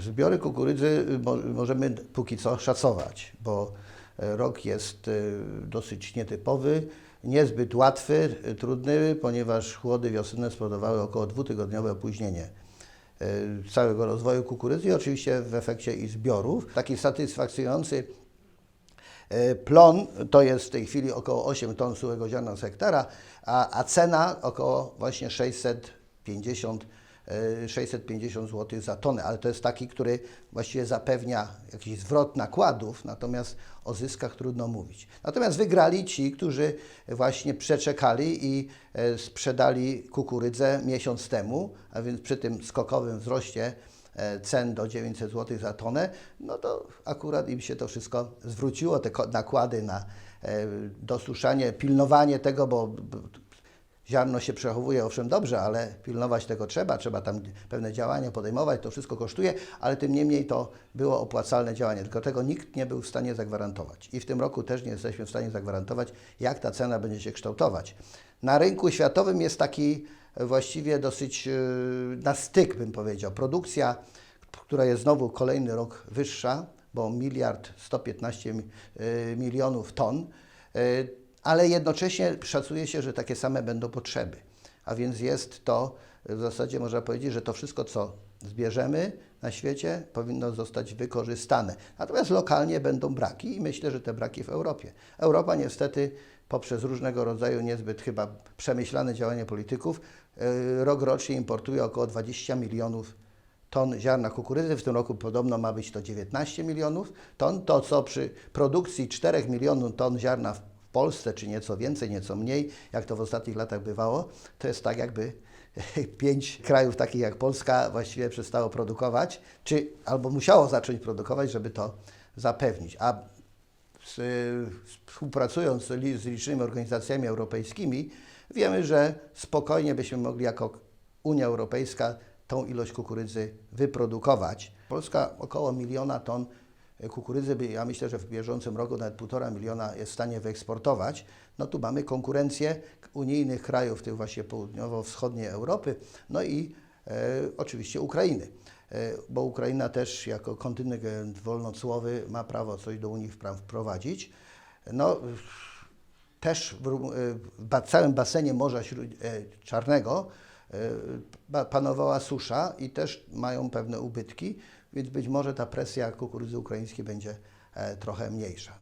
Zbiory kukurydzy mo- możemy póki co szacować, bo e, rok jest e, dosyć nietypowy, niezbyt łatwy, trudny, ponieważ chłody wiosenne spowodowały około dwutygodniowe opóźnienie e, całego rozwoju kukurydzy i oczywiście w efekcie i zbiorów. Taki satysfakcjonujący E, Plon to jest w tej chwili około 8 ton suchego ziarna z hektara, a, a cena około właśnie 650, e, 650 zł za tonę, ale to jest taki, który właściwie zapewnia jakiś zwrot nakładów, natomiast o zyskach trudno mówić. Natomiast wygrali ci, którzy właśnie przeczekali i e, sprzedali kukurydzę miesiąc temu, a więc przy tym skokowym wzroście e, cen do 900 zł za tonę, no to akurat im się to wszystko zwróciło, te nakłady na e, dosuszanie, pilnowanie tego, bo ziarno się przechowuje owszem dobrze, ale pilnować tego trzeba, trzeba tam pewne działania podejmować, to wszystko kosztuje, ale tym niemniej to było opłacalne działanie, tylko tego nikt nie był w stanie zagwarantować. I w tym roku też nie jesteśmy w stanie zagwarantować, jak ta cena będzie się kształtować. Na rynku światowym jest taki właściwie dosyć yy, na styk, bym powiedział. Produkcja, która jest znowu kolejny rok wyższa, bo miliard 115 mi- yy, milionów ton, ale jednocześnie szacuje się, że takie same będą potrzeby. A więc jest to, w zasadzie można powiedzieć, że to wszystko, co zbierzemy na świecie, powinno zostać wykorzystane. Natomiast lokalnie będą braki i myślę, że te braki w Europie. Europa niestety poprzez różnego rodzaju niezbyt chyba przemyślane działania polityków yy, rok rocznie importuje około 20 milionów ton ziarna kukurydzy. W tym roku podobno ma być to 19 milionów ton. To, co przy produkcji 4 milionów ton ziarna w Polsce, czy nieco więcej, nieco mniej, jak to w ostatnich latach bywało, to jest tak, jakby pięć krajów takich jak Polska właściwie przestało produkować, czy albo musiało zacząć produkować, żeby to zapewnić. A współpracując z licznymi organizacjami europejskimi, wiemy, że spokojnie byśmy mogli jako Unia Europejska tą ilość kukurydzy wyprodukować. Polska około miliona ton kukurydzy, ja myślę, że w bieżącym roku nawet półtora miliona jest w stanie wyeksportować. No tu mamy konkurencję unijnych krajów, tych właśnie południowo-wschodniej Europy, no i e, oczywiście Ukrainy. E, bo Ukraina też jako kontynent wolnocłowy ma prawo coś do Unii wprowadzić. No, też w, e, w całym basenie Morza e, Czarnego e, pa- panowała susza i też mają pewne ubytki, więc być może ta presja kukurydzy ukraińskiej będzie e, trochę mniejsza.